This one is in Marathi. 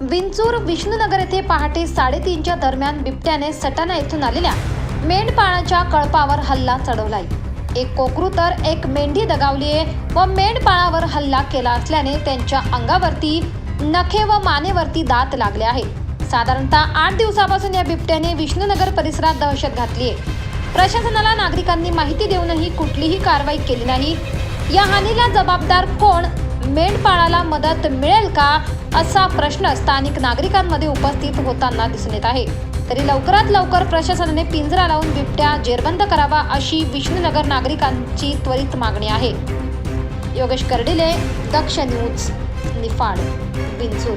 विंचूर विष्णूनगर येथे पहाटे साडेतीनच्या दरम्यान बिबट्याने सटाणा येथून आलेल्या मेंढपाळाच्या कळपावर हल्ला चढवलाय. एक कोकरू तर एक मेंढी दगावली आहे व मेंढपाळावर हल्ला केला असल्याने त्यांच्या अंगावरती नखे व मानेवरती दात लागले आहे साधारणतः आठ दिवसापासून या बिबट्याने विष्णूनगर परिसरात दहशत घातली आहे प्रशासनाला नागरिकांनी माहिती देऊनही कुठलीही कारवाई केली नाही. या हानीला जबाबदार कोण? मेंढपाळाला मदत मिळेल का असा प्रश्न स्थानिक नागरिकांमध्ये उपस्थित होताना दिसून येत आहे. तरी लवकरात लवकर प्रशासनाने पिंजरा लावून बिबट्या जेरबंद करावा अशी विष्णुनगर नागरिकांची त्वरित मागणी आहे. योगेश कर्डिले दक्ष न्यूज निफाड बिंचूर